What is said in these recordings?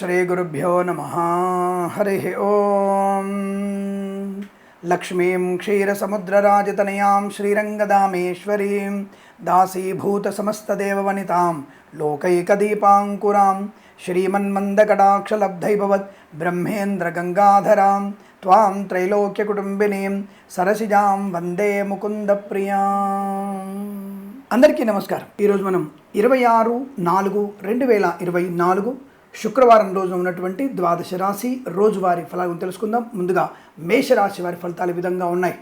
శ్రీగురుభ్యో నమ హరి ఓం లక్ష్మీం క్షీరసముద్రరాజతనయాం శ్రీరంగదామేశ్వరీం దాసీభూతసమస్తదేవవనితాం లోకైకదీపాంకురాం శ్రీమన్మందకటాక్షలబ్ధైభవత్ బ్రహ్మేంద్రగంగాధరాం త్వాం త్రైలోక్యకుటుంబినీం సరసిజాం వందే ముకుందప్రియాం అందరికీ నమస్కారం. ఈరోజు మనం ఇరవై ఆరు నాలుగు రెండు వేల ఇరవై నాలుగు శుక్రవారం రోజు ఉన్నటువంటి ద్వాదశ రాశి రోజువారీ ఫలాలను తెలుసుకుందాం. ముందుగా మేషరాశి వారి ఫలితాలు ఈ విధంగా ఉన్నాయి.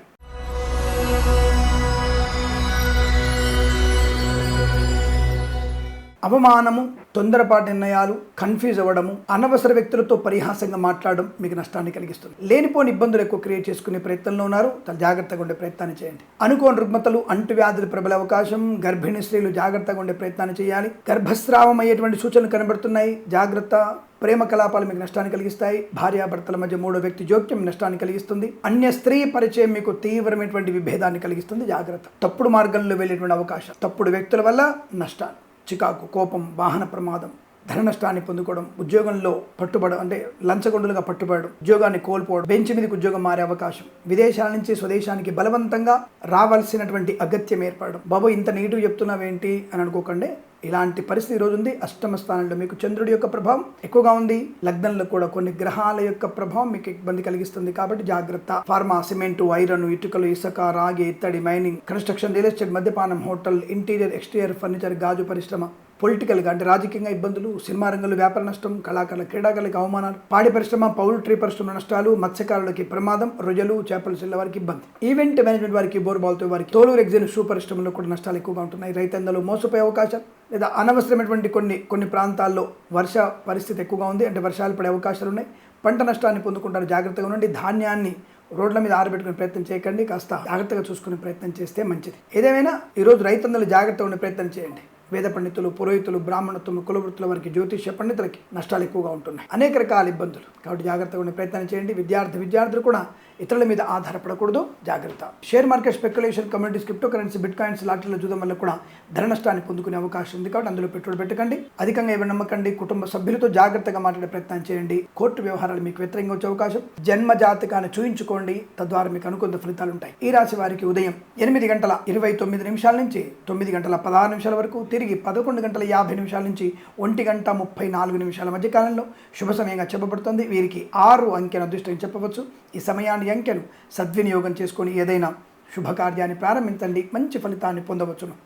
అవమానము తొందరపాటు నిర్ణయాలు కన్ఫ్యూజ్ అవ్వడము అనవసర వ్యక్తులతో పరిహాసంగా మాట్లాడడం మీకు నష్టాన్ని కలిగిస్తుంది. లేనిపోని ఇబ్బందులు ఎక్కువ క్రియేట్ చేసుకునే ప్రయత్నంలో ఉన్నారు. చాలా జాగ్రత్తగా ఉండే ప్రయత్నాన్ని చేయండి. అనుకోని రుగ్మతలు అంటువ్యాధులు ప్రబల అవకాశం గర్భిణీ స్త్రీలు జాగ్రత్తగా ఉండే ప్రయత్నాన్ని చేయాలి. గర్భస్రావం అయ్యేటువంటి సూచనలు కనబడుతున్నాయి. జాగ్రత్త ప్రేమ కలాపాలు మీకు నష్టాన్ని కలిగిస్తాయి. భార్యాభర్తల మధ్య మూడో వ్యక్తి జోక్యం నష్టాన్ని కలిగిస్తుంది. అన్య స్త్రీ పరిచయం మీకు తీవ్రమైనటువంటి విభేదాన్ని కలిగిస్తుంది. జాగ్రత్త. తప్పుడు మార్గంలో వెళ్ళేటువంటి అవకాశం. తప్పుడు వ్యక్తుల వల్ల నష్టాలు చికాకు కోపం వాహన ప్రమాదం ధన నష్టాన్ని పొందుకోవడం ఉద్యోగంలో పట్టుబడడం అంటే లంచగొండులుగా పట్టుబడడం ఉద్యోగాన్ని కోల్పోవడం బెంచ్ మీదకి ఉద్యోగం మారే అవకాశం విదేశాల నుంచి స్వదేశానికి బలవంతంగా రావాల్సినటువంటి అగత్యం ఏర్పడడం. బాబు ఇంత నెగిటివ్ చెప్తున్నావేంటి అని అనుకోకండి. ఇలాంటి పరిస్థితి ఈ రోజు ఉంది అష్టమ స్థానంలో మీకు చంద్రుడి యొక్క ప్రభావం ఎక్కువగా ఉంది. లగ్నంలో కూడా కొన్ని గ్రహాల యొక్క ప్రభావం మీకు ఇబ్బంది కలిగిస్తుంది కాబట్టి జాగ్రత్త. ఫార్మా సిమెంట్ ఐరన్ ఇటుకలు ఇసుక రాగి ఇత్తడి మైనింగ్ కన్స్ట్రక్షన్ రియల్ ఎస్టేట్ మద్యపానం హోటల్ ఇంటీరియర్ ఎక్స్టీరియర్ ఫర్నిచర్ గాజు పరిశ్రమ పొలిటికల్గా అంటే రాజకీయంగా ఇబ్బందులు సినిమా రంగంలో వ్యాపార నష్టం కళాకారుల క్రీడాకారులకు అవమానాలు పాడి పరిశ్రమ పౌల్ట్రీ పరిశ్రమ నష్టాలు మత్స్యకారులకి ప్రమాదం రొయ్యలు చేపలు చెల్ల వారికి ఇబ్బంది. ఈవెంట్ మేనేజ్మెంట్ వారికి బోర్బాల్తో వారికి తోలు ఎగ్జిన్ షూ పరిశ్రమలో కూడా నష్టాలు ఎక్కువగా ఉంటున్నాయి. రైతందరూ మోసపోయే అవకాశం లేదా అనవసరమైనటువంటి కొన్ని కొన్ని ప్రాంతాల్లో వర్ష పరిస్థితి ఎక్కువగా ఉంది అంటే వర్షాలు పడే అవకాశాలు ఉన్నాయి. పంట నష్టాన్ని పొందుకుంటారు. జాగ్రత్తగా ఉండండి. ధాన్యాన్ని రోడ్ల మీద ఆరబెట్టుకునే ప్రయత్నం చేయకండి. కాస్త జాగ్రత్తగా చూసుకునే ప్రయత్నం చేస్తే మంచిది. ఏదేమైనా ఈరోజు రైతందరూ జాగ్రత్తగా ఉండే ప్రయత్నం చేయండి. వేద పండితులు పురోహితులు బ్రాహ్మణత్వం కులవృత్తుల వారికి జ్యోతిష్య పండితులకి నష్టాలు ఎక్కువగా ఉంటున్నాయి. అనేక రకాల ఇబ్బందులు. కాబట్టి జాగ్రత్తగా ఉండే ప్రయత్నం చేయండి. విద్యార్థి విద్యార్థులు కూడా ఇతరుల మీద ఆధారపడకూడదు. జాగ్రత్త. Share market speculation communities crypto currency bit coins లాటరీలో చూడడం వల్ల కూడా ధన నష్టాన్ని పొందుకునే అవకాశం ఉంది. కాబట్టి అందులో పెట్టుబడి పెట్టకండి. అధికంగా ఇవి నమ్మకండి కుటుంబ సభ్యులతో జాగ్రత్తగా మాట్లాడే ప్రయత్నం చేయండి. కోర్టు వ్యవహారాలు మీకు వ్యతిరేకంగా వచ్చే అవకాశం. జన్మ జాతకాన్ని చూయించుకోండి. తద్వారా మీకు అనుకున్న ఫలితాలు ఉంటాయి ఈ రాశి వారికి ఉదయం ఎనిమిది గంటల ఇరవై తొమ్మిది నిమిషాల నుంచి తొమ్మిది గంటల పదహారు నిమిషాల వరకు తిరిగి పదకొండు గంటల యాభై నిమిషాల నుంచి ఒంటి గంట ముప్పై నాలుగు నిమిషాల మధ్య కాలంలో శుభ సమయంగా చెప్పబడుతుంది. వీరికి ఆరు అంకెను అదృష్టం చెప్పవచ్చు. ఈ సమయాన్ని అంకెను సద్వినియోగం చేసుకొని ఏదైనా శుభకార్యాన్ని ప్రారంభించండి. మంచి ఫలితాన్ని పొందవచ్చును.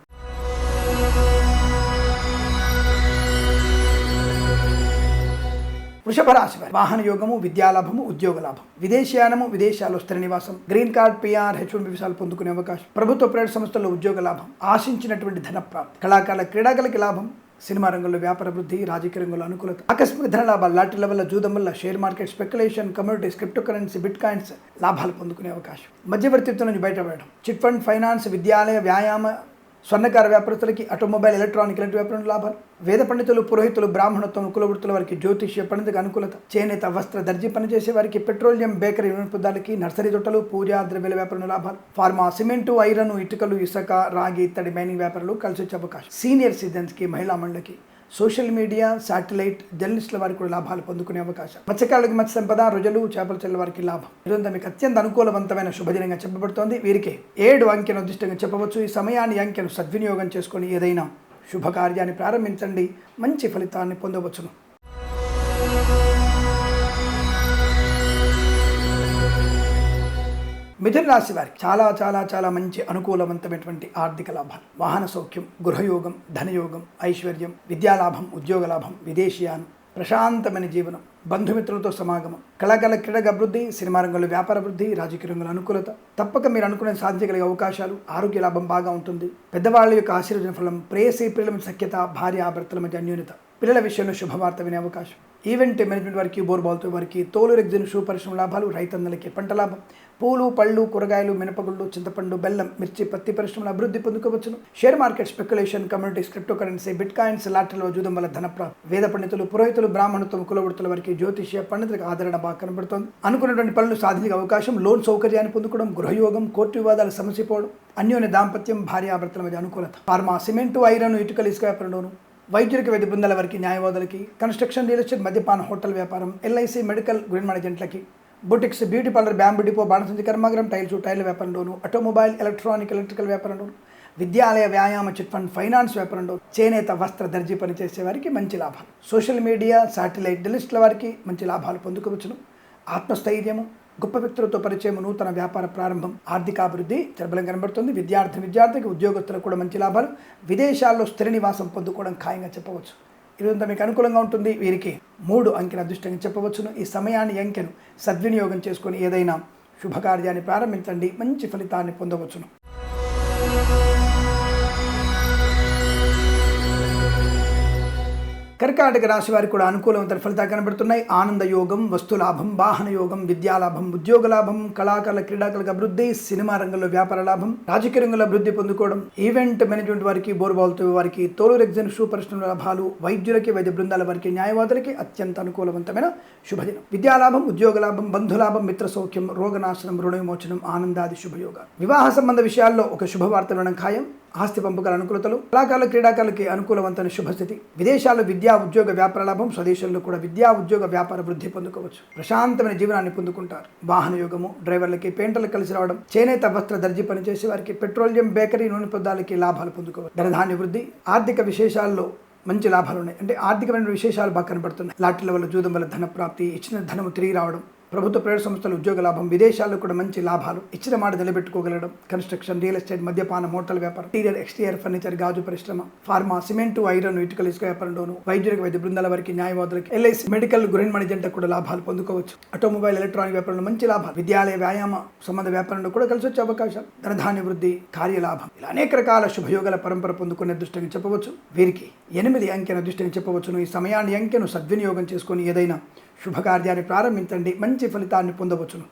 వృషభ రాశి వారి. వాహన యోగము విద్యాలాభము ఉద్యోగ లాభం. విదేశీయానము విదేశాల్లో స్థిర నివాసం. Green card PR H one వీసాలు పొందుకునే అవకాశం. ప్రభుత్వ ప్రైవేట్ సంస్థల్లో ఉద్యోగ లాభం. ఆశించినటువంటి ధన ప్రాప్తి కళాకారుల క్రీడాకారులకి లాభం. సినిమా రంగంలో వ్యాపార వృద్ధి రాజకీయ రంగంలో అనుకూలత. ఆకస్మిక ధన లాభాలు. లాటరీల వల్ల జూదం వల్ల share market speculation communities crypto currency bit coins లాభాలు పొందుకునే అవకాశం. మధ్యవర్తిత్వం నుంచి బయటపడడం. చిట్ ఫండ్ ఫైనాన్స్ విద్యాలయ వ్యాయామ స్వర్ణకార వ్యాపారస్తులకి ఆటోమొబైల్ ఎలక్ట్రానిక్ లాంటి వ్యాపారం లాభాలు. వేద పండితులు పురోహితులు బ్రాహ్మణత్వం కులవృత్తుల వారికి జ్యోతిష్య పండితులకు అనుకూలత. చేనేత వస్త్ర దర్జీ పనిచేసే వారికి పెట్రోలియం బేకరీ వినియోగదారులకి నర్సరీ తొట్టలు పూజా ద్రవ్యాల వ్యాపారం లాభాలు. ఫార్మా సిమెంటు ఐరన్ ఇటుకలు ఇసుక రాగి ఇత్తడి మైనింగ్ వ్యాపారాలు కలిసి వచ్చే అవకాశం. సీనియర్ సిటిజన్స్కి మహిళా మండలికి సోషల్ మీడియా శాటిలైట్ జర్నలిస్టుల వారికి కూడా లాభాలు పొందుకునే అవకాశం. మత్స్యకారులకు మత్స్య సంపద రొజలు చేపల చెల్ల వారికి లాభం. ఇదంతా మీకు అత్యంత అనుకూలవంతమైన శుభదినంగా చెప్పబడుతోంది. వీరికి ఏడు అంకెను ఉద్దిష్టంగా చెప్పవచ్చు. ఈ సమయాన్ని అంకెను సద్వినియోగం చేసుకొని ఏదైనా శుభకార్యాన్ని ప్రారంభించండి. మంచి ఫలితాన్ని పొందవచ్చును. మిథున రాశి వారికి చాలా చాలా చాలా మంచి అనుకూలవంతమైనటువంటి ఆర్థిక లాభాలు. వాహన సౌఖ్యం గృహయోగం ధనయోగం ఐశ్వర్యం విద్యాలాభం ఉద్యోగ లాభం విదేశీయానం ప్రశాంతమైన జీవనం బంధుమిత్రులతో సమాగమం కళాకారుల క్రీడగా అభివృద్ధి సినిమా రంగంలో వ్యాపార వృద్ధి రాజకీయ రంగంలో అనుకూలత. తప్పక మీరు అనుకునే సాధించగలిగే అవకాశాలు ఆరోగ్య లాభం బాగా ఉంటుంది. పెద్దవాళ్ళ యొక్క ఆశీర్వచన ఫలం ప్రేయసీ పిల్లల సఖ్యత భార్య భర్తల మధ్య అన్యోన్యత. పిల్లల విషయంలో శుభవార్త వినే అవకాశం. ఈవెంట్ మేనేజ్మెంట్ వారికి బోర్బాల్తో వారికి తోలు రెగ్జిన్ షూ పరిశ్రమ లాభాలు రైతన్నలకి పంట లాభం. పూలు పళ్ళు కూరగాయలు మినపగుళ్ళు చింతపండు బెల్లం మిర్చి పత్తి పరిశ్రమల అభివృద్ధి పొందుకోవచ్చును. Share market speculation communities crypto currency bit coins లాటరీలో జూదం వల్ల ధన వేద పండితులు పురోహితులు బ్రాహ్మణత్వం కులవృత్తుల వారికి జ్యోతిష్య పండితులకు ఆదరణ బాగా కనబడుతోంది. అనుకున్నటువంటి పనులు సాధించే అవకాశం లోన్ సౌకర్యాన్ని పొందుకోవడం గృహయోగం కోర్టు వివాదాలు సమసిపోవడం అన్యోన్య దాంపత్యం భార్యాభర్తల మధ్య అనుకూలత. ఫార్మా సిమెంటు ఐరన్ ఇటుకలు ఇసుక వ్యాపారంలోను వైద్యులకి వైద్య బృందాల వారికి న్యాయవాదులకి కన్స్ట్రక్షన్ రియల్ ఎస్టేట్ మద్యపాన హోటల్ వ్యాపారం LIC medical green మేనేజెంట్లకి boutiques beauty parlour bamboo depot బాణసంచి కర్మాగరం టైల్స్ టైల్ వ్యాపారంలోను ఆటోమొబైల్ ఎలక్ట్రానిక్ ఎలక్ట్రికల్ వ్యాపారంలోను విద్యాలయ వ్యాయామ చిట్ ఫండ్ ఫైనాన్స్ వ్యాపారంలో చేనేత వస్త్ర దర్జీ పనిచేసే వారికి మంచి లాభాలు. సోషల్ మీడియా శాటిలైట్ డెలిస్ట్ల వారికి మంచి లాభాలు పొందుకోవచ్చును. ఆత్మస్థైర్యము గొప్ప వ్యక్తులతో పరిచయం నూతన వ్యాపార ప్రారంభం ఆర్థికాభివృద్ధి ప్రబలం కనబడుతుంది. విద్యార్థి విద్యార్థికి ఉద్యోగస్తులకు కూడా మంచి లాభాలు. విదేశాల్లో స్థిర నివాసం పొందుకోవడం ఖాయంగా చెప్పవచ్చు. ఇదంతా మీకు అనుకూలంగా ఉంటుంది. వీరికి మూడు అంకెల అదృష్టంగా చెప్పవచ్చును. ఈ సమయాన్ని అంకెను సద్వినియోగం చేసుకొని ఏదైనా శుభకార్యాన్ని ప్రారంభించండి. మంచి ఫలితాన్ని పొందవచ్చును. కర్కాటక రాశి వారికి కూడా అనుకూలవంతర ఫలితాలు కనబడుతున్నాయి. ఆనంద యోగం వస్తులాభం వాహన యోగం విద్యాలాభం ఉద్యోగ లాభం కళాకారుల క్రీడాకారులకు అభివృద్ధి సినిమా రంగంలో వ్యాపార లాభం రాజకీయ రంగంలో అభివృద్ధి పొందుకోవడం ఈవెంట్ మేనేజ్మెంట్ వారికి బోర్బాల్తో వారికి తోలు రెగ్జన్ షూ పరిశ్రమ లాభాలు వైద్యులకి వైద్య బృందాల వారికి న్యాయవాదులకి అత్యంత అనుకూలవంతమైన శుభదినం. విద్యాలాభం ఉద్యోగ లాభం బంధులాభం మిత్ర సౌఖ్యం రోగనాశనం రుణ విమోచనం ఆనందాది శుభయోగాలు. వివాహ సంబంధ విషయాల్లో ఒక శుభవార్త వినడం ఖాయం. ఆస్తి పంపకాల అనుకూలతలు కళాకారుల క్రీడాకారులకి అనుకూలవంతమైన శుభస్థితి. విదేశాల్లో విద్యా ఉద్యోగ వ్యాపార లాభం స్వదేశంలో కూడా విద్యా ఉద్యోగ వ్యాపార వృద్ధి పొందుకోవచ్చు. ప్రశాంతమైన జీవనాన్ని పొందుకుంటారు. వాహన యోగము డ్రైవర్లకి పెయింటర్లకు కలిసి రావడం చేనేత వస్త్ర దర్జీ పనిచేసే వారికి పెట్రోలియం బేకరీ నూనె పదార్థాలకి లాభాలు పొందుకోవచ్చు. ధనధాన్య వృద్ధి ఆర్థిక విశేషాల్లో మంచి లాభాలు ఉన్నాయి. అంటే ఆర్థికమైన విశేషాలు బాగా కనబడుతున్నాయి. లాటరీల వల్ల జూదం వల్ల ధన ప్రాప్తి ఇచ్చిన ధనము తిరిగి రావడం ప్రభుత్వ ప్రైవేట్ సంస్థల ఉద్యోగ లాభం విదేశాల్లో కూడా మంచి లాభాలు ఇచ్చిన మాట నిలబెట్టుకోగలడం కన్స్ట్రక్షన్ రియల్ ఎస్టేట్ మద్యపాన మోటల్ వ్యాపారం ఇంటీరియర్ ఎక్స్టీరియర్ ఫర్నిచర్ గాజు పరిశ్రమ ఫార్మా సిమెంట్ ఐరన్ ఇటుకల ఇసుక వ్యాపారంలోను వైద్యులకు వైద్య బృందాల వారికి న్యాయవాదులకి ఎల్ఐసి మెడికల్ గృహిణి మణిజంట కూడా లాభాలు పొందుకోవచ్చు. ఆటోమొబైల్ ఎలక్ట్రానిక్ వ్యాపారంలో మంచి లాభాలు విద్యాలయ వ్యాయామ సంబంధ వ్యాపారంలో కూడా కలిసి వచ్చే అవకాశం ధనధాన్య వృద్ధి కార్యలాభం ఇలా అనేక రకాల శుభయోగాల పరంపర పొందుకునే దృష్టిని చెప్పవచ్చు. వీరికి ఎనిమిది అంకెన దృష్టిని చెప్పవచ్చును. ఈ సమయాన్ని అంకెను సద్వినియోగం చేసుకొని ఏదైనా శుభకార్యాన్ని ప్రారంభించండి. మంచి ఫలితాన్ని పొందవచ్చును.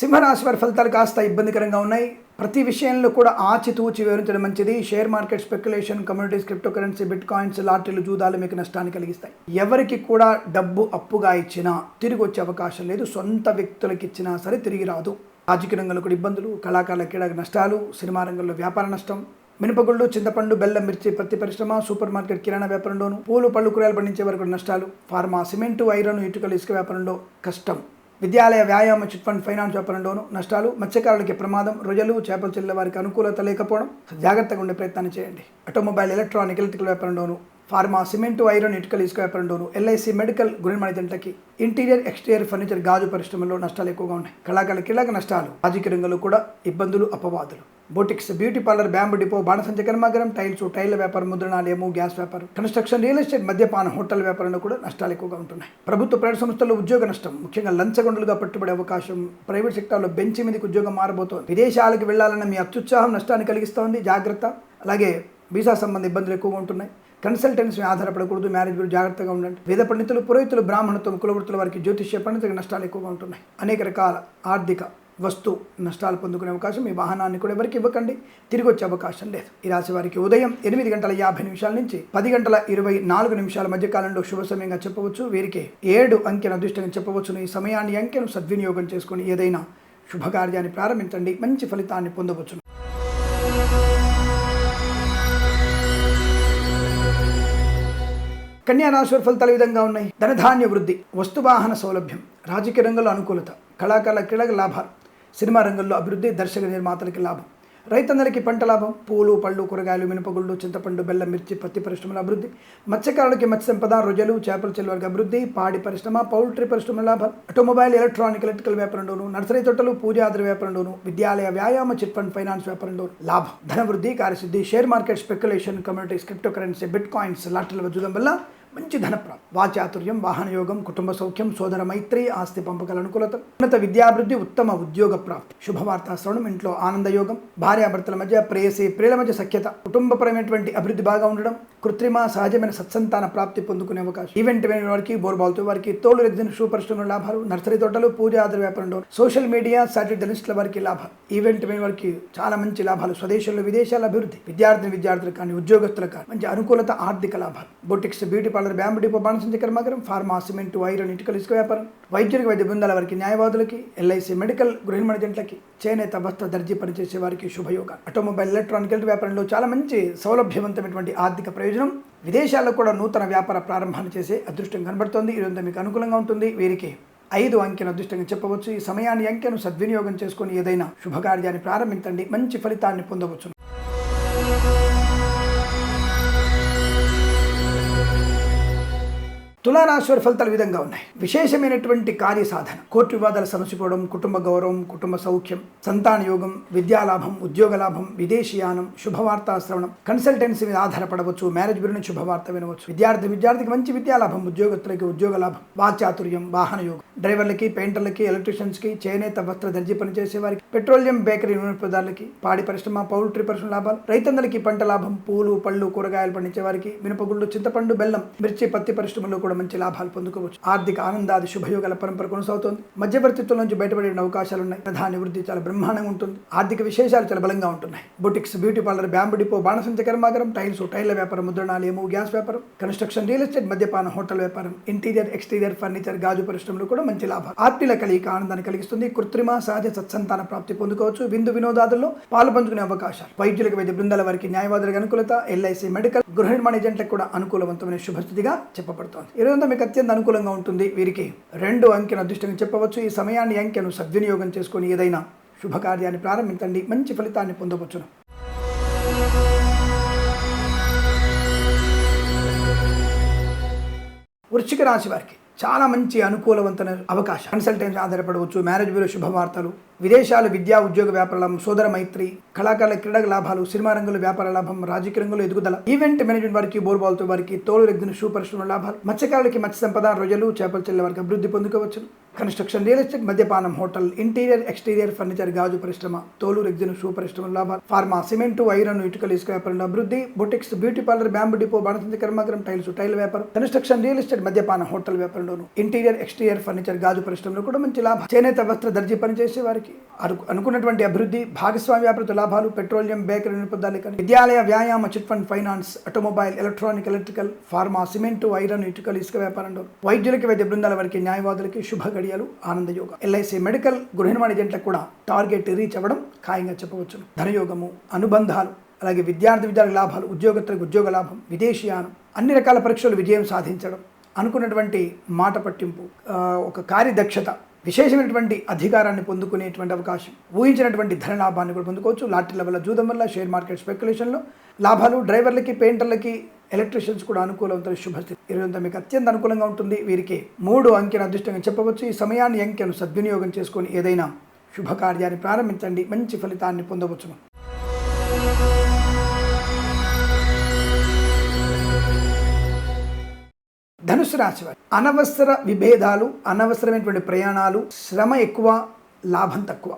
సింహరాశి వారి ఫలితాలు కాస్త ఇబ్బందికరంగా ఉన్నాయి. ప్రతి విషయంలో కూడా ఆచితూచి వివరించడం మంచిది. Share market speculation communities crypto currency bit coins లాటరీలు జూదాలు మీకు నష్టాన్ని కలిగిస్తాయి. ఎవరికి కూడా డబ్బు అప్పుగా ఇచ్చినా తిరిగి వచ్చే అవకాశం లేదు. సొంత వ్యక్తులకు ఇచ్చినా సరే తిరిగి రాదు. రాజకీయ రంగంలో కూడా ఇబ్బందులు కళాకారుల క్రీడా నష్టాలు సినిమా రంగంలో వ్యాపార నష్టం మినపగుళ్ళు చింతపండు బెల్లం మిర్చి పత్తి పరిశ్రమ సూపర్ మార్కెట్ కిరాణా వ్యాపారంలోను పూలు పళ్ళు కూరగాయలు పండించే వరకు నష్టాలు. ఫార్మా సిమెంటు ఐరన్ ఇటుకలు ఇసుక వ్యాపారంలో కష్టం. విద్యాలయ వ్యాయామ చిట్ ఫండ్ ఫైనాన్స్ వ్యాపారంలోను నష్టాలు. మత్స్యకారులకి ప్రమాదం. రొయ్యలు చేపలు చెల్లె వారికి అనుకూలత లేకపోవడం. జాగ్రత్తగా ఉండే ప్రయత్నాన్ని చేయండి. ఆటోమొబైల్ ఎలక్ట్రానిక్ ఎలక్ట్రికల్ వ్యాపారంలోను ఫార్మా సిమెంటు ఐరన్ ఇటుకలు ఇసుక వ్యాపారంలోను ఎల్ఐసి మెడికల్ గృహ మణిజంటకి ఇంటీరియర్ ఎక్స్టీరియర్ ఫర్నిచర్ గాజు పరిశ్రమలో నష్టాలు ఎక్కువగా ఉన్నాయి. కళాకారుల కీలక నష్టాలు రాజకీయ రంగంలో కూడా ఇబ్బందులు అపవాదులు. Boutiques beauty parlour bamboo depot బాణసంచ కర్మాగారం టైల్స్ టైల్ వ్యాపారం ముద్రణాలయము గ్యాస్ వ్యాపారం. కన్స్ట్రక్షన్ రియల్ ఎస్టేట్ మద్యపాన హోటల్ వ్యాపారంలో కూడా నష్టాలు ఎక్కువగా ఉంటున్నాయి. ప్రభుత్వ ప్రైవేట్ సంస్థల్లో ఉద్యోగ నష్టం ముఖ్యంగా లంచగొండలుగా పట్టుబడే అవకాశం ప్రైవేట్ సెక్టార్లో బెంచ్ మీదకి ఉద్యోగం మారబోతోంది. విదేశాలకు వెళ్ళాలన్న మీ అత్యుత్సాహం నష్టాన్ని కలిగిస్తోంది జాగ్రత్త. అలాగే వీసా సంబంధ ఇబ్బందులు ఎక్కువగా ఉంటున్నాయి. కన్సల్టెన్సీ ఆధారపడకూడదు మ్యారేజ్ గురించి జాగ్రత్తగా ఉండండి. వేద పండితులు పురోహితులు బ్రాహ్మణత్వం కులవృత్తుల వారికి జ్యోతిష్య పండితులకు నష్టాలు ఎక్కువగా ఉంటున్నాయి. అనేక రకాల ఆర్థిక వస్తు నష్టాలు పొందుకునే అవకాశం మీ వాహనాన్ని కూడా ఎవరికి ఇవ్వకండి. తిరిగి వచ్చే అవకాశం లేదు. ఈ రాశి వారికి ఉదయం ఎనిమిది గంటల యాభై నిమిషాల నుంచి పది గంటల ఇరవై నాలుగు నిమిషాల మధ్య కాలంలో శుభ సమయంగా చెప్పవచ్చు. వీరికి ఏడు అంకెను అదృష్టంగా చెప్పవచ్చును ఈ సమయాన్ని అంకెను సద్వినియోగం చేసుకుని ఏదైనా శుభకార్యాన్ని ప్రారంభించండి. మంచి ఫలితాన్ని పొందవచ్చును. కన్యారాశుల ఫలితాలు విధంగా ఉన్నాయి. ధనధాన్య వృద్ధి వస్తువాహన సౌలభ్యం రాజకీయ రంగంలో అనుకూలత కళాకారుల క్రీడలకు లాభాలు సినిమా రంగంలో అభివృద్ధి దర్శక నిర్మాతలకి లాభం. రైతందరికీ పంట లాభం పూలు పళ్ళు కూరగాయలు మినపగుళ్ళు చింతపండు బెల్లం మిర్చి పత్తి పరిశ్రమల అభివృద్ధి మత్స్యకారులకి మత్స్య సంపద రొయ్యలు చేపల చెల్వరికి అభివృద్ధి పాడి పరిశ్రమ పౌల్ట్రీ పరిశ్రమల లాభం ఆటోమొబైల్ ఎలక్ట్రానిక్ ఎలక్ట్రికల్ వ్యాపారంలోను నర్సరీ తోటలు పూజాద్రి వ్యాపారంలోను విద్యాలయ వ్యాయామ చిట్ ఫండ్ ఫైనాన్స్ వ్యాపారంలో లాభం. ధనవృద్ధి కార్యసిద్ధి share market speculation communities crypto currency bit coins లాటరీల వల్ల మంచి ధనప్రాప్తి. వాచాతుర్యం వాహనయోగం కుటుంబ సౌఖ్యం సోదర మైత్రి ఆస్తి పంపకల అనుకూలత ఉన్నత విద్యాభివృద్ధి ఉత్తమ ఉద్యోగ ప్రాప్తి. శుభవార్తా శ్రవణం ఇంట్లో ఆనందయోగం భార్యాభర్తల మధ్య ప్రేయసి ప్రియుల మధ్య సఖ్యత కుటుంబపరమైనటువంటి అభివృద్ధి బాగా ఉండడం కృత్రిమ సహజమైన సత్సంతాన ప్రాప్తి పొందుకునే అవకాశం. ఈవెంట్ అయిన వారికి బోర్బాల్తో వారికి తోలు రెగ్జిన్ షూ పరిశ్రమ లాభాలు నర్సరీ తోటలు పూజ ఆధార వ్యాపారంలో సోషల్ మీడియా సాటిలైట్ జర్నలిస్టుల వారికి లాభాలు. ఈవెంట్ అయిన వారికి చాలా మంచి లాభాలు. స్వదేశంలో విదేశాల అభివృద్ధి విద్యార్థిని విద్యార్థులు కానీ ఉద్యోగస్తులు కానీ మంచి అనుకూలత ఆర్థిక లాభాలు. Boutiques beauty parlour bamboo depot బాణసంచ కర్మాగారం ఫార్మా సిమెంట్ ఐరన్ ఇటుకలు ఇసుక వ్యాపారం. వైద్యులకు వైద్య బృందాల వారికి న్యాయవాదులకి ఎల్ఐసి మెడికల్ గృహిణి మణిజెంట్లకి చేనేత వస్త్ర దర్జీ పనిచేసే వారికి శుభయోగ. ఆటోమొబైల్ ఎలక్ట్రానిక్ వ్యాపారంలో చాలా మంచి సౌలభ్యవంతమైనటువంటి ఆర్థిక ప్రయోజనం. విదేశాల్లో కూడా నూతన వ్యాపార ప్రారంభాన్ని చేసే అదృష్టం కనబడుతోంది. ఇదంతా మీకు అనుకూలంగా ఉంటుంది. వీరికి ఐదు అంకెను అదృష్టంగా చెప్పవచ్చు. ఈ సమయాన్ని అంకెను సద్వినియోగం చేసుకుని ఏదైనా శుభకార్యాన్ని ప్రారంభించండి. మంచి ఫలితాన్ని పొందవచ్చు. తులారాశివారి ఫలితాలు విధంగా ఉన్నాయి. విశేషమైనటువంటి కార్య సాధన కోర్టు వివాదాలు సమసిపోవడం కుటుంబ గౌరవం కుటుంబ సౌఖ్యం సంతాన యోగం విద్యాలాభం ఉద్యోగ లాభం విదేశీయానం శుభవార్తా శ్రవణం. కన్సల్టెన్సీ మీద ఆధారపడవచ్చు మ్యారేజ్ గురించి శుభవార్త వినవచ్చు. విద్యార్థి విద్యార్థికి మంచి విద్యాలాభం ఉద్యోగస్తులకి ఉద్యోగ లాభం వాచాతుర్యం వాహన యోగం. డ్రైవర్లకి పెయింటర్లకి ఎలక్ట్రీషియన్స్కి చేనేత వస్త్ర దర్జీ పనిచేసే వారికి పెట్రోలియం బేకరీ వినియోగదారులకి పాడి పరిశ్రమ పౌల్ట్రీ పరిశ్రమ లాభాలు. రైతందరికీ పంట లాభం పూలు పళ్ళు కూరగాయలు పండించే వారికి మినపగుళ్ళు చింతపండు బెల్లం మిర్చి పత్తి పరిశ్రమలో కూడా మంచి లాభాలు పొందుకోవచ్చు. ఆర్థిక ఆనందాది శుభయోగాల పరంపర కొనసాగుతుంది. మధ్యవర్తిత్వం నుంచి బయటపడే అవకాశాలు ఉన్నాయి. ప్రధాన వృద్ధి చాలా బ్రహ్మాండంగా ఉంటుంది. ఆర్థిక విశేషాలు చాలా బలంగా ఉంటున్నాయి. Boutiques beauty parlour bamboo depot బాణసంచ కర్మాగారం టైల్స్ టైల్ వ్యాపారం ముద్రణాలయము గ్యాస్ వ్యాపారం కన్స్ట్రక్షన్ రియల్ ఎస్టేట్ మద్యపాన హోటల్ వ్యాపారం ఇంటీరియర్ ఎక్స్టీరియర్ ఫర్నిచర్ గాజు పరిశ్రమలు కూడా మంచి లాభం ఆర్టీల కలిగిక ఆనందాన్ని కలిగిస్తుంది. కృత్రిమ సహజ సత్సంతాన ప్రాప్తి పొందుకోవచ్చు. విందు వినోదాదుల్లో పాలు పంచుకునే అవకాశాలు. వైద్యులకు వైద్య బృందాల వారికి న్యాయవాదులకు అనుకూలత ఎల్ఐసి మెడికల్ గృహ నిర్మాణ ఏజెంట్లకు కూడా అనుకూలవంతమైన శుభస్థితిగా చెప్పబడుతోంది. ఇరవై మీకు అత్యంత అనుకూలంగా ఉంటుంది. వీరికి రెండు అంకెను అదృష్టంగా చెప్పవచ్చు. ఈ సమయాన్ని అంకెను సద్వినియోగం చేసుకొని ఏదైనా శుభకార్యాన్ని ప్రారంభించండి. మంచి ఫలితాన్ని పొందవచ్చును. వృశ్చిక రాశి వారికి చాలా మంచి అనుకూలవంతమైన అవకాశం. కన్సల్టెన్సీ ఆధారపడవచ్చు. మ్యారేజ్ బ్యూరో శుభవార్తలు. విదేశాలు విద్యా ఉద్యోగ వ్యాపార లాభం సోదర మైత్రి కళాకారుల క్రీడల లాభాలు సినిమా రంగంలో వ్యాపార లాభం రాజకీయ రంగంలో ఎదుగుదల ఈవెంట్ మేనేజ్మెంట్ వారికి బోర్బాల్తో వారికి తోలు రెగ్గిన షూ పరిశ్రమ లాభాలు మత్స్యకారులకి మత్స్య సంపద రొయ్యలు చేపల చెల్లె వారికి అభివృద్ధి పొందుకోవచ్చు. కన్స్ట్రక్షన్ రియల్ ఎస్టేట్ మద్యపానం హోటల్ ఇంటీరియర్ ఎక్స్టీరియర్ ఫర్నిచర్ గాజు పరిశ్రమ తోలు రెగ్జిన్ షూ పరిశ్రమ లాభాలు ఫార్మా సిమెంట్ ఐరన్ ఇటుకలు ఇసుక వ్యాపారంలో అభివృద్ధి boutiques beauty parlour bamboo depot బాణసంచ కర్మాగరం టైల్స్ టైల్ వ్యాపారం కన్స్ట్రక్షన్ రియల్ ఎస్టేట్ మద్యపాన హోటల్ వ్యాపారంలోను ఇంటీరియర్ ఎక్స్టీరియర్ ఫర్నిచర్ గాజు పరిశ్రమలో కూడా మంచి లాభం. చేనేత వస్త్ర దర్జీ పనిచేసే వారికి అను- అనుకున్నటువంటి అభివృద్ధి భాగస్వామ్య వ్యాపారత లాభాలు పెట్రోలియం బేకరీ నిరుపదాలు విద్యాలయ వ్యాయామ chit fund finance automobile electronic electrical pharma cement iron ఇటుకలు ఇసుక వ్యాపారంలో వైద్యులకి వైద్య బృందాల వారికి న్యాయవాదులకి శుభ గడియలు ఆనందయోగం ఎల్ఐసి మెడికల్ గృహ నిర్మాణ ఏజెంట్లకు కూడా టార్గెట్ రీచ్ అవ్వడం ఖాయంగా చెప్పవచ్చు ధనయోగము అనుబంధాలు అలాగే విద్యార్థి విద్యార్థి లాభాలు ఉద్యోగత్తులకు ఉద్యోగ లాభం విదేశీయానం అన్ని రకాల పరీక్షలు విజయం సాధించడం అనుకున్నటువంటి మాట పట్టింపు ఒక కార్యదక్షత విశేషమైనటువంటి అధికారాన్ని పొందుకునేటువంటి అవకాశం ఊహించినటువంటి ధన లాభాన్ని కూడా పొందుకోవచ్చు. లాటరీల వల్ల జూదం వల్ల షేర్ మార్కెట్ స్పెక్యులేషన్లో లాభాలు డ్రైవర్లకి పెయింటర్లకి ఎలక్ట్రీషియన్స్ కూడా అనుకూలవంతున్న శుభస్థితి. ఈరోజు మీకు అత్యంత అనుకూలంగా ఉంటుంది. వీరికి మూడు అంకెను అదృష్టంగా చెప్పవచ్చు. ఈ సమయాన్ని అంకెను సద్వినియోగం చేసుకొని ఏదైనా శుభకార్యాన్ని ప్రారంభించండి. మంచి ఫలితాన్ని పొందవచ్చును. ధనుసు రాశి వారు. అనవసర విభేదాలు అనవసరమైనటువంటి ప్రయాణాలు శ్రమ ఎక్కువ లాభం తక్కువ.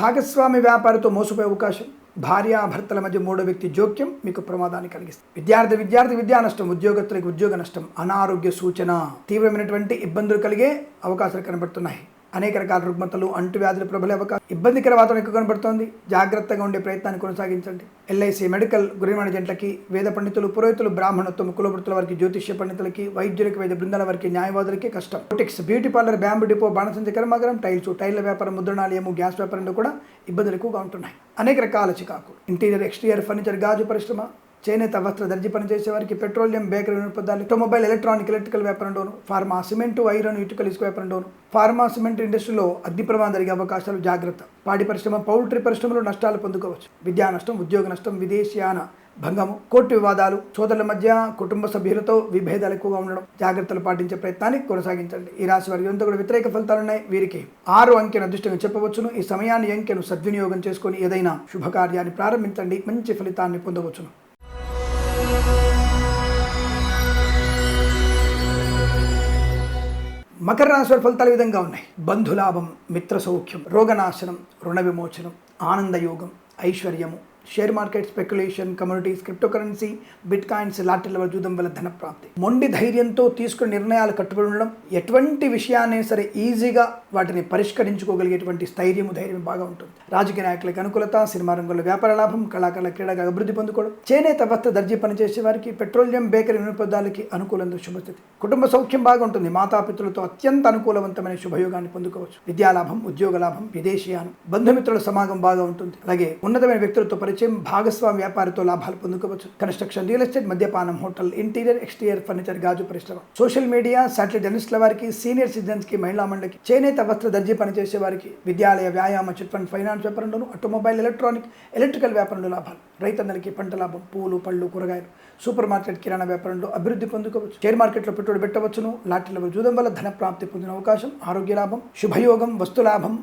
భాగస్వామి వ్యాపారితో మోసపోయే అవకాశం భార్యాభర్తల మధ్య మూడో వ్యక్తి జోక్యం మీకు ప్రమాదాన్ని కలిగిస్తుంది. విద్యార్థి విద్యార్థి విద్యా నష్టం ఉద్యోగస్తులకు ఉద్యోగ నష్టం అనారోగ్య సూచన తీవ్రమైనటువంటి ఇబ్బందులు కలిగే అవకాశాలు కనబడుతున్నాయి. అనేక రకాల రుగ్మతలు అంటువ్యాధులు ప్రబలే అవకాశం ఇబ్బందికర వాతావరణం ఎక్కువ కనబడుతోంది. జాగ్రత్తగా ఉండే ప్రయత్నాన్ని కొనసాగించండి. ఎల్ఐసి మెడికల్ గృహ జంటలకి వేద పండితులు పురోహితులు బ్రాహ్మణత్వం కులవృత్తుల వారికి జ్యోతిష్య పండితులకి వైద్యులకి వైద్య బృందాల వారికి న్యాయవాదులకి కష్టం. Boutiques beauty parlour bamboo depot బాణసంచ కర్మాగారం టైల్స్ టైర్ల వ్యాపారం ముద్రణాలయము గ్యాస్ వ్యాపారంలో కూడా ఇబ్బందులు ఎక్కువగా ఉంటున్నాయి. అనేక రకాల చికాకు ఇంటీరియర్ ఎక్స్టీరియర్ ఫర్నిచర్ గాజు పరిశ్రమ చేనేత వస్త్ర దర్జీ పనిచేసే వారికి పెట్రోలియం బేకరీ పదార్థాలు ఆటోమొబైల్ ఎలక్ట్రానిక్ ఎలక్ట్రికల్ వ్యాపారంలోను ఫార్మా సిమెంట్ ఐరన్ ఇటుకలు ఇసుక వ్యాపారంలోను ఫార్మా సిమెంట్ ఇండస్ట్రీలో అగ్ని ప్రమాదం జరిగే అవకాశాలు జాగ్రత్త. పాడి పరిశ్రమ పౌల్ట్రీ పరిశ్రమలో నష్టాలు పొందుకోవచ్చు. విద్యా నష్టం ఉద్యోగ నష్టం విదేశీయాన భంగము కోర్టు వివాదాలు సోదరుల మధ్య కుటుంబ సభ్యులతో విభేదాలు ఎక్కువగా ఉండడం. జాగ్రత్తలు పాటించే ప్రయత్నాన్ని కొనసాగించండి. ఈ రాశి వారికి ఎంతో కూడా వ్యతిరేక ఫలితాలు ఉన్నాయి. వీరికి ఆరు అంకెను అదృష్టంగా చెప్పవచ్చును. ఈ సమయాన్ని అంకెను సద్వినియోగం చేసుకొని ఏదైనా శుభకార్యాన్ని ప్రారంభించండి. మంచి ఫలితాన్ని పొందవచ్చును. మకర రాశి వారి ఫలితాలు విధంగా ఉన్నాయి. బంధులాభం మిత్ర సౌఖ్యం రోగనాశనం రుణ విమోచనం ఆనందయోగం ఐశ్వర్యము share market speculation communities crypto currency bit coins లాటరీల చూడడం వల్ల ధన ప్రాప్తి మొండి ధైర్యంతో తీసుకునే నిర్ణయాలు కట్టుబడి ఉండడం ఎటువంటి విషయాన్ని సరే ఈజీగా వాటిని పరిష్కరించుకోగలిగేటువంటి స్థైర్యము ధైర్యం బాగా ఉంటుంది. రాజకీయ నాయకులకు అనుకూలత సినిమా రంగంలో వ్యాపార లాభం కళాకారుల క్రీడగా అభివృద్ధి పొందుకోవడం చేనేత వస్త్ర దర్జీ పనిచేసే వారికి పెట్రోలియం బేకరీ వినపదాలకి అనుకూలంగా శుభస్థితి. కుటుంబ సౌఖ్యం బాగుంటుంది మాతాపితృలతో అత్యంత అనుకూలవంతమైన శుభయోగాన్ని పొందుకోవచ్చు. విద్యాలాభం ఉద్యోగ లాభం విదేశీయానం బంధుమిత్రుల సమాగం బాగా ఉంటుంది. అలాగే ఉన్నతమైన వ్యక్తులతో పరిచయం భాగస్వామి వ్యాపారితో లాభాలు పొందుకోవచ్చు. కన్స్ట్రక్షన్ రియల్ ఎస్టేట్ మద్యపానం హోటల్ ఇంటీరియర్ ఎక్స్టీరియర్ ఫర్నిచర్ గాజు పరిశ్రమ. సోషల్ మీడియా సాటిలైట్ జర్నలిస్టుల వారికి సీనియర్ సిటిజన్స్కి మహిళా మండలికి చేనేత వస్త్ర దర్జీ పనిచేసే వారికి విద్యాలయ వ్యాయామ చిట్ ఫండ్ ఫైనాన్స్ వ్యాపారంలోను ఆటోమొబైల్ ఎలక్ట్రానిక్ ఎలక్ట్రికల్ వ్యాపారంలో లాభాలు. రైతన్నలకి పంట లాభం పూలు పళ్ళు కూరగాయలు. సూపర్ మార్కెట్ కిరాణా వ్యాపారంలో అభివృద్ధి పొందుకోవచ్చు. షేర్ మార్కెట్లో పెట్టుబడి పెట్టవచ్చును. లాటరీల జూదం వల్ల ధన ప్రాప్తి పొందిన అవకాశం ఆరోగ్య లాభం శుభయోగం వస్తులాభం లాభం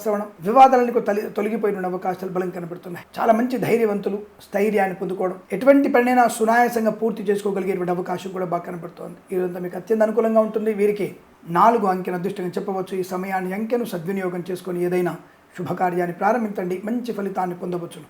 శ్రవణం వివాదాలకు తొలి తొలగిపోయిన అవకాశాలు బలం కనబడుతున్నాయి చాలా మంచి ధైర్యవంతులు స్థైర్యాన్ని పొందుకోవడం ఎటువంటి పనైనా సునాయాసంగా పూర్తి చేసుకోగలిగేటువంటి అవకాశం కూడా బాగా కనబడుతోంది ఈ మీకు అత్యంత అనుకూలంగా ఉంటుంది. వీరికి నాలుగు అంకెను అదృష్టంగా చెప్పవచ్చు. ఈ సమయాన్ని అంకెను సద్వినియోగం చేసుకొని ఏదైనా శుభకార్యాన్ని ప్రారంభించండి. మంచి ఫలితాన్ని పొందవచ్చును.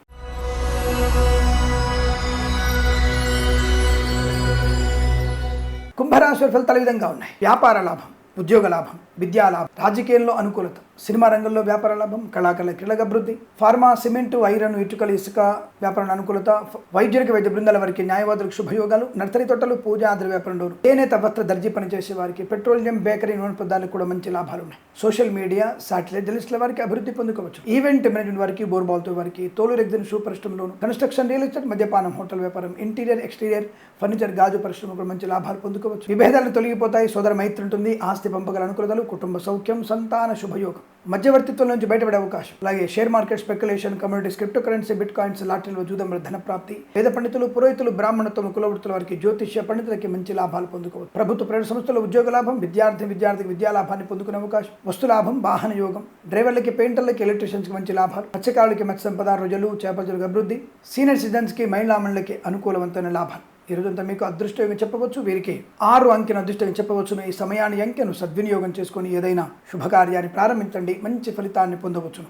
కుంభరాశి వారి ఫలితాలు విధంగా ఉన్నాయి. వ్యాపార లాభం ఉద్యోగ లాభం విద్యా లాభం రాజకీయంలో అనుకూలత సినిమా రంగంలో వ్యాపార లాభం కళాకళ క్రీడల అభివృద్ధి. ఫార్మా సిమెంట్ ఐరన్ ఇటుకలు ఇసుక వ్యాపారం అనుకూలత వైద్యులకు వైద్య బృందాల వారికి న్యాయవాదులకు శుభయోగాలు. నర్సరీ తోటలు పూజ ఆధార వ్యాపారంలో చేనేత వస్త్ర దర్జీ పనిచేసే వారికి పెట్రోలియం బేకరీ నూనె పదార్థాలకు కూడా మంచి లాభాలు ఉన్నాయి. సోషల్ మీడియా సాటిలైట్ జర్నలిస్టుల వారికి అభివృద్ధి పొందుకోవచ్చు. ఈవెంట్ మేనేజ్మెంట్ వారికి బోర్బాల్తో వారికి తోలు రెగ్జిన్ షూ పరిశ్రమలోను కన్స్ట్రక్షన్ రియల్ ఎస్టేట్ మద్యపానం హోటల్ వ్యాపారం ఇంటీరియర్ ఎక్స్టీరియర్ ఫర్నిచర్ గాజు పరిశ్రమ కూడా మంచి లాభాలు పొందుకోవచ్చు. విభేదాలు తొలగిపోతాయి సోదర మైత్రి ఉంటుంది. ఆస్తి పంపగల అనుకూలతలు కుటుంబ సౌఖ్యం సంతాన శుభయోగం. మధ్యవర్తిత్వం నుంచి బయటపడే అవకాశం. అలాగే share market speculation communities crypto currency bit coins లాటరీలో జూదం ధన ప్రాప్తి పేద పండితులు పురోహితులు బ్రాహ్మణత్వం కులవృత్తుల వారికి జ్యోతిష్య పండితులకి మంచి లాభాలు పొందుకోవచ్చు. ప్రభుత్వ ప్రైవేట్ సంస్థల ఉద్యోగ లాభం విద్యార్థి విద్యార్థికి విద్యా లాభాన్ని పొందుకునే అవకాశం. వస్తు లాభం వాహన యోగం. డ్రైవర్లకి పెయింటర్లకి ఎలక్ట్రీషియన్స్కి మంచి లాభాలు. మత్స్యకారులకి మత్స్య సంపద రోజులు చేపల అభివృద్ధి. సీనియర్ సిటిజన్స్కి మహిళామణులకి అనుకూలవంతమైన లాభాలు. ఈ రోజంతా మీకు అదృష్టమే చెప్పవచ్చు? వీరికి ఆరు అంకెను అదృష్టమే చెప్పవచ్చును ఈ సమయాన్ని అంకెను సద్వినియోగం చేసుకొని ఏదైనా శుభకార్యాన్ని ప్రారంభించండి. మంచి ఫలితాన్ని పొందవచ్చును.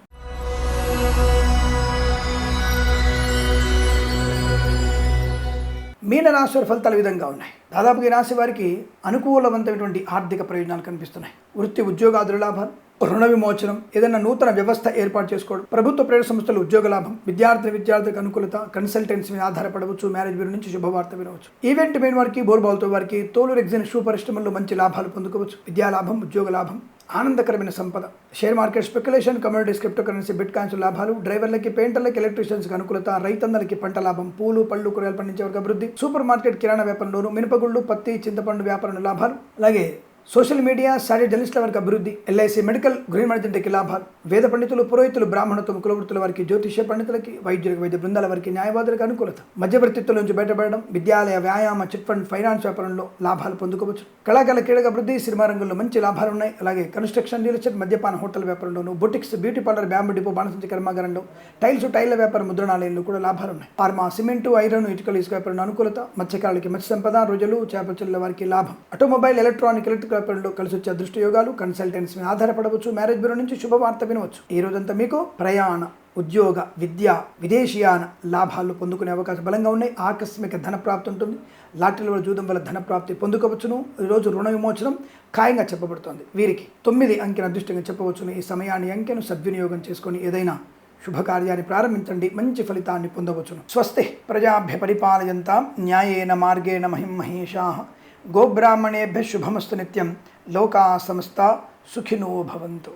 మీనరాశి ఫలితాలు విధంగా ఉన్నాయి. దాదాపుగా ఈ రాశి వారికి అనుకూలవంతమైనటువంటి ఆర్థిక ప్రయోజనాలు కనిపిస్తున్నాయి. వృత్తి ఉద్యోగాదుల లాభాలు రుణ విమోచనం ఏదైనా నూతన వ్యవస్థ ఏర్పాటు చేసుకోవడం ప్రభుత్వ ప్రైవేట్ సంస్థలు ఉద్యోగ లాభం విద్యార్థి విద్యార్థికి అనుకూలత కన్సల్టెన్సీ మీద ఆధారపడవచ్చు మ్యారేజ్ బ్యూరో నుంచి శుభవార్త వినవచ్చు. ఈవెంట్ మెయిన్ వారికి బోర్బాల్తో వారికి తోలు రెగ్జిన్ షూ పరిశ్రమల్లో మంచి లాభాలు పొందుకోవచ్చు. విద్యా లాభం ఉద్యోగ లాభం ఆనందకరమైన సంపద. Share market speculation communities crypto currency bit coins లాభాలు డ్రైవర్లకి పెయింటర్లకి ఎలక్ట్రీషియన్స్కి అనుకూలత రైతన్నలకి పంట లాభం పూలు పళ్ళు కూరగాయలు పండించే వర్గ అభివృద్ధి సూపర్ మార్కెట్ కిరాణా వ్యాపారంలోను మినపగుళ్ళు పత్తి చింతపండు వ్యాపారంలో లాభాలు. అలాగే సోషల్ మీడియా సాటి జర్నలిస్టుల వారికి అభివృద్ధి ఎల్ఐసి మెడికల్ గృహ మణిజెంట్కి లాభాలు వేద పండితులు పురోహితులు బ్రాహ్మణత్వం కులవృత్తుల వారికి జ్యోతిష్య పండితులకి వైద్యులకు వైద్య బృందాల వారికి న్యాయవాదులకు అనుకూలత. మధ్యవర్తిత్వం నుంచి బయటపడడం విద్యాలయ వ్యాయామ చిట్ ఫండ్ ఫైనాన్స్ వ్యాపారంలో లాభాలు పొందుకోవచ్చు. కళాకాల క్రీడల అభివృద్ధి సినిమా రంగంలో మంచి లాభాలు ఉన్నాయి. అలాగే కన్స్ట్రక్షన్ రియల్ ఎస్టేట్ మద్యపాన hotel వ్యాపారంలోను boutiques beauty parlour bamboo depot బాణసంచి కర్మాగారంలో టైల్స్ టైల్ల వ్యాపార ముద్రణాలయంలో కూడా లాభాలు ఉన్నాయి. ఫార్మా సిమెంటు ఐరన్ ఇటుకలు ఇసుక వ్యాపారంలో అనుకూలత. మత్స్యకారులకి మత్స్య సంపద రోజులు చేపల వారికి లాభం. ఆటోమొబైల్ ఎలక్ట్రానిక్ ఎలక్ట్రిక్ వ్యాపారంలో కలిసి వచ్చే అదృష్ట యోగాలు కన్సల్టెన్సీ మీద ఆధారపడవచ్చు. మ్యారేజ్ బ్యూరో నుంచి శుభవార్త వినవచ్చు. ఈ రోజంతా మీకు ప్రయాణ ఉద్యోగ విద్య విదేశీయాన లాభాలు పొందుకునే అవకాశం బలంగా ఉన్నాయి. ఆకస్మిక ధన ప్రాప్తి ఉంటుంది. లాటరీల జూదం వల్ల ధన ప్రాప్తి పొందుకోవచ్చును ఈరోజు రుణ విమోచనం ఖాయంగా చెప్పబడుతోంది. వీరికి తొమ్మిది అంకెను అదృష్టంగా చెప్పవచ్చును. ఈ సమయాన్ని అంకెను సద్వినియోగం చేసుకొని ఏదైనా శుభకార్యాన్ని ప్రారంభించండి. మంచి ఫలితాన్ని పొందవచ్చును. స్వస్తి ప్రజాభ్య పరిపాలయంతా. న్యాయేన మార్గేణ మహిం మహేషా. गोब्राह्मणे शुभमस्तु नित्यं लोका समस्ता सुखिनो भवन्तु।